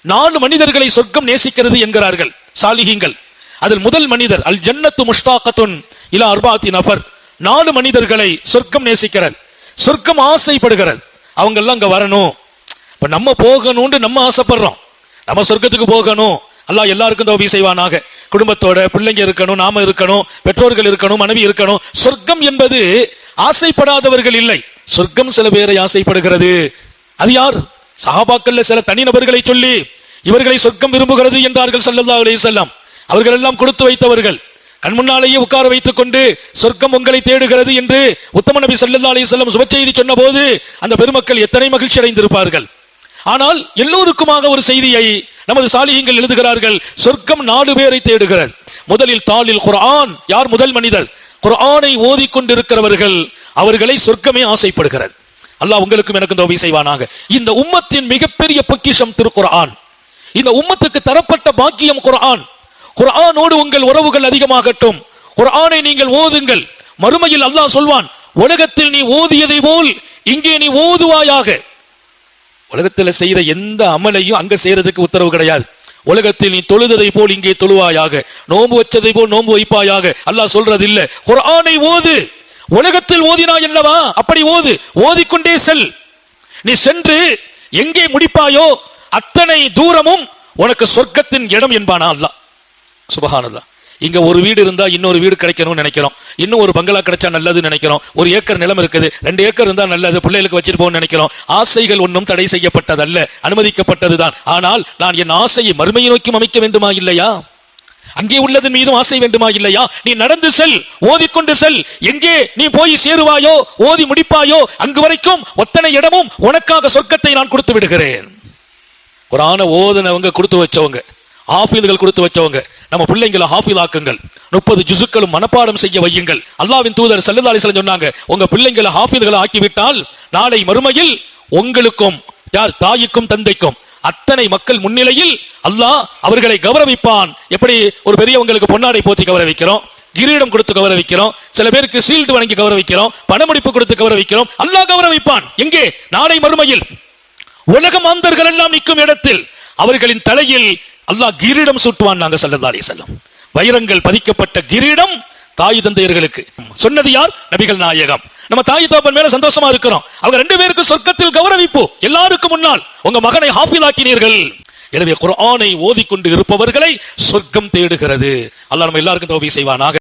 நாலு மனிதர்களை சொர்க்கம் நேசிக்கிறது என்கிறார்கள் சாலிகிங்கள் அதில் முதல் மனிதர் அல் ஜன்னத்து முஷ்டாகத்துன் இலா அர்பாத்தி நஃபர். நாலு மனிதர்களை சொர்க்கம் நேசிக்கிறது சொர்க்கம் ஆசைப்படுகிறது. அவங்க எல்லாம் அங்க வரணும். இப்ப நம்ம போகணும்னு நம்ம ஆசைப்படுறோம். நம்ம சொர்க்கத்துக்கு போகணும். அல்லாஹ் எல்லாருக்கும் தோபி செய்வானாக. குடும்பத்தோட பிள்ளைங்க இருக்கணும் நாம இருக்கணும் பெற்றோர்கள் இருக்கணும் மனைவி இருக்கணும். சொர்க்கம் என்பது ஆசைப்படாதவர்கள் இல்லை. சொர்க்கம் சில பேரை ஆசைப்படுகிறது. அது யார்? சஹாபாக்கள்ல சில தனிநபர்களை சொல்லி இவர்களை சொர்க்கம் விரும்புகிறது என்றார்கள் சல்லல்லா அலி வஸல்லம். அவர்கள் எல்லாம் கொடுத்து வைத்தவர்கள். கண் முன்னாலேயே உட்கார வைத்துக் கொண்டு சொர்க்கம் உங்களை தேடுகிறது என்று உத்தம நபி ஸல்லல்லாஹு அலி செல்லம் சுப செய்தி சொன்னபோது அந்த பெருமக்கள் எத்தனை மகிழ்ச்சி அடைந்திருப்பார்கள். ஆனால் எல்லோருக்குமாக ஒரு செய்தியை நமது சாலிகங்கள் எழுதுகிறார்கள். சொர்க்கம் நாலு பேரை தேடுகிறது. முதலில் தாளில் குர்ஆன். யார் முதல் மனிதர்? குர்ஆனை ஓதிக்கொண்டிருக்கிறவர்கள். அவர்களை சொர்க்கமே ஆசைப்படுகிறது. அல்லாஹ் உங்களுக்கும் எனக்கும் தோவி செய்வானாக. இந்த உம்மத்தின் மிகப்பெரிய பொக்கிஷம் திருக்குர்ஆன் இந்த உம்மத்துக்கு தரப்பட்ட பாக்கியம் குரான் குரானோடு உங்கள் உறவுகள் அதிகமாகட்டும். குரானை நீங்கள் ஓதுங்கள். மறுமையில் அல்லாஹ் சொல்வான் உலகத்தில் நீ ஓதியதை போல் இங்கே நீ ஓதுவாயாக. உலகத்தில் செய்த எந்த அமலையும் அங்க செய்யறதுக்கு உத்தரவு கிடையாது. உலகத்தில் நீ தொழுததை போல் இங்கே தொழுவாயாக. நோன்பு வச்சதை போல் நோன்பு வைப்பாயாக. அல்லாஹ் சொல்றது இல்ல குரானை ஓது. உலகத்தில் ஓதினா என்னவா? அப்படி ஓது. ஓதிக்கொண்டே செல். நீ சென்று எங்கே முடிப்பாயோ அத்தனை தூரமும் உனக்கு சொர்க்கத்தின் இடம் என்பானா அல்லாஹ். சுபகானதா இங்க ஒரு வீடு இருந்தா இன்னொரு வீடு கிடைக்கணும்னு நினைக்கிறோம். இன்னும் ஒரு பங்களா கிடைச்சா நல்லதுன்னு நினைக்கிறோம். ஒரு ஏக்கர் நிலம் இருக்குது. ரெண்டு ஏக்கர் இருந்தா நல்லது. பிள்ளைகளுக்கு வச்சிட்டு போகணும்னு நினைக்கிறோம். ஆசைகள் ஒன்றும் தடை செய்யப்பட்டதல்ல. அனுமதிக்கப்பட்டதுதான். ஆனால் நான் என் ஆசையை மறுமையை நோக்கி அமைக்க வேண்டுமா? இல்லையா? அங்கே உள்ளதன் மீதும் ஆசை வேண்டுமா இல்லையா? நீ நடந்து செல் ஓதிக்கொண்டு செல். எங்கே நீ போய் சேருவாயோ ஓதி முடிப்பாயோ அங்கு வரைக்கும் ஒத்தனை இடமும் உனக்காக சொர்க்கத்தை நான் கொடுத்து விடுகிறேன். குரான ஓதனவங்க கொடுத்து வச்சவங்க ஹாஃபிதுகள் கொடுத்து வச்சவங்க நம்ம பிள்ளைங்களை ஹாஃபீல் ஆக்குங்கள் முப்பது ஜுசுக்களும் மனப்பாடம் செய்ய வையுங்கள். அல்லாவின் தூதர் சல்லல்லாஹு அலைஹி சொன்னாங்க உங்க பிள்ளைங்களை ஹாஃபீல்களை ஆக்கிவிட்டால் நாளை மறுமையில் உங்களுக்கும் யார் தாய்க்கும் தந்தைக்கும் அத்தனை மக்கள் முன்னிலையில் அல்லாஹ் அவர்களை கௌரவிப்பான். எப்படி ஒரு பெரியவங்களுக்கு பொன்னாடை போத்தி கௌரவிக்கிறோம் கிரீடம் கொடுத்து கௌரவிக்கிறோம் சில பேருக்கு சீல்டு வழங்கி கௌரவிக்கிறோம் பணமுடிப்பு கொடுத்து கௌரவிக்கிறோம் அல்லாஹ் கௌரவிப்பான். எங்கே? நாளை மறுமையில். உலக மாந்தர்கள் எல்லாம் நிற்கும் இடத்தில் அவர்களின் தலையில் அல்லாஹ் கிரீடம் சூட்டுவான் நாங்க சல்லல்லாஹு செல்லும் வைரங்கள் பதிக்கப்பட்ட கிரீடம் தாய் தந்தையர்களுக்கு. சொன்னது யார்? நபிகள் நாயகம். நம்ம தாய் தாப்பன் மேல சந்தோஷமா இருக்கிறோம். அவங்க ரெண்டு பேருக்கு சொர்க்கத்தில் கௌரவிப்பு. எல்லாருக்கும் முன்னால் உங்க மகனை ஹாஃபிலாக்கினீர்கள். எனவே குரானை ஓதிக்கொண்டு இருப்பவர்களை சொர்க்கம் தேடுகிறது. அல்லாஹ் நம்ம எல்லாருக்கும் தோவி செய்வானாக.